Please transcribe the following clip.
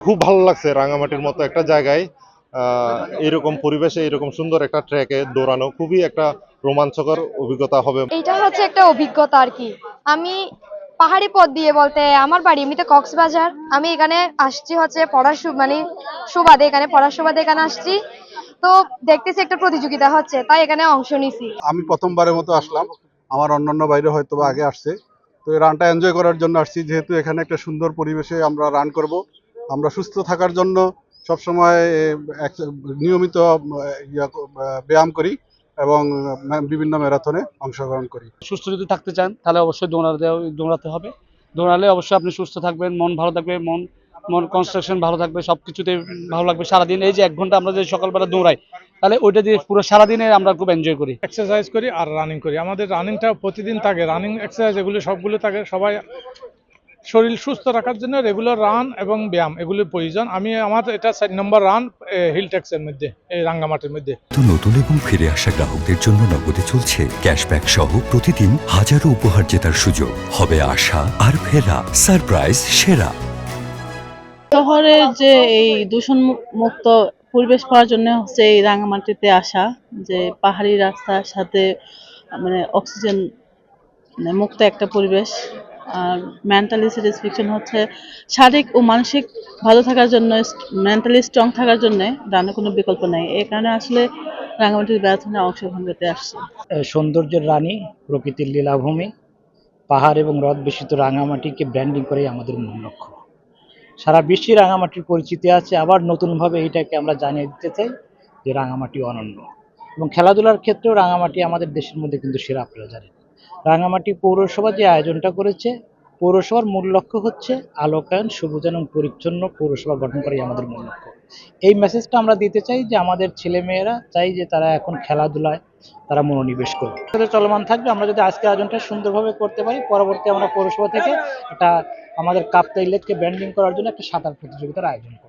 খুব ভালো লাগছে রাঙামাটির মতো একটা জায়গায়। আহ, এরকম পরিবেশে এরকম সুন্দর একটা ট্র্যাকে দৌড়ানো খুবই একটা রোমাঞ্চকর অভিজ্ঞতা হবে। এটা হচ্ছে একটা অভিজ্ঞতা আর কি। আমি পাহাড়ি পথ দিয়ে বলতে আমার বাড়ি এমনিতে কক্সবাজার। আমি এখানে আসছি হচ্ছে পড়ার সু- মানে সুবাদে এখানে পড়ার সুবাদে এখানে আসছি। তো দেখতেছি একটা প্রতিযোগিতা হচ্ছে তাই এখানে অংশ নিছি। আমি প্রথমবারের মতো আসলাম। আমার অন্যান্য বাইরে হয়তো আগে আসছে। তো এই রানটা এনজয় করার জন্য আসছি যেহেতু এখানে একটা সুন্দর পরিবেশে আমরা রান করব। আমরা সুস্থ থাকার জন্য সবসময় নিয়মিত ইয়া ব্যায়াম করি এবং বিভিন্ন ম্যারাথনে অংশগ্রহণ করি। সুস্থ যদি থাকতে চান তাহলে অবশ্যই দৌড়াতে দৌড়াতে হবে। দৌড়ালে অবশ্যই আপনি সুস্থ থাকবেন মন ভালো থাকবে মন মন কনস্ট্রাকশন ভালো থাকবে সব কিছুতে ভালো লাগবে। সারাদিন এই যে এক ঘণ্টা আমরা যে সকালবেলা দৌড়াই তাহলে ওইটা দিয়ে পুরো সারাদিনে আমরা খুব এনজয় করি। এক্সারসাইজ করি আর রানিং করি। আমাদের রানিংটা প্রতিদিন থাকে। রানিং এক্সারসাইজ এগুলো সবগুলো থাকে। সবাই শরীর সুস্থ রাখার জন্য রেগুলার রান এবং ব্যায়াম এগুলো প্রয়োজন। আমি আমার এটা চার নম্বর রান হিল ট্যাক্সের মধ্যে এই রাঙ্গামাটির মধ্যে। তো নতুন এবং ফিরে আসা গ্রাহকদের জন্য নগদে চলছে ক্যাশব্যাক সহ প্রতিদিন হাজারো উপহার জেতার সুযোগ। হবে আশা আর ফেরা সারপ্রাইজ সেরা। শহরের যে এই দূষণ মুক্ত পরিবেশ পাওয়ার জন্য হচ্ছে এই রাঙামাটিতে আসা যে পাহাড়ি রাস্তার সাথে মানে অক্সিজেন মানে মুক্ত একটা পরিবেশ আর মেন্টালি স্যাটিসফ্যাকশন হচ্ছে শারীরিক ও মানসিক ভালো থাকার জন্য মেন্টালি স্ট্রং থাকার জন্য রান্নার কোনো বিকল্প নেই। এই কারণে আসলে রাঙামাটির ম্যারাথনে অংশগ্রহণ করতে আসছে। সৌন্দর্যের রানী, প্রকৃতির লীলাভূমি, পাহাড় এবং হ্রদ বেষ্টিত রাঙামাটিকে ব্র্যান্ডিং করেই আমাদের মূল লক্ষ্য। সারা বিশ্বে রাঙামাটির পরিচিতি আছে, আবার নতুনভাবে এইটাকে আমরা জানিয়ে দিতে চাই যে রাঙামাটি অনন্য। এবং খেলাধুলার ক্ষেত্রেও রাঙামাটি আমাদের দেশের মধ্যে কিন্তু সেরা আপনারা রাঙামাটি পৌরসভা যে আয়োজনটা করেছে, পৌরসভার মূল লক্ষ্য হচ্ছে আলোকায়ন সবুজায়ন এবং পরিচ্ছন্ন পৌরসভা গঠন করাই আমাদের মূল লক্ষ্য। এই মেসেজটা আমরা দিতে চাই যে আমাদের ছেলেমেয়েরা চাই যে তারা এখন খেলাধুলায় তারা মনোনিবেশ করবে চলমান থাকবে। আমরা যদি আজকে আয়োজনটা সুন্দরভাবে করতে পারি, পরবর্তী আমরা পৌরসভা থেকে একটা আমাদের কাপ্তাই লেককে ব্র্যান্ডিং করার জন্য একটা সাঁতার প্রতিযোগিতার আয়োজন করব।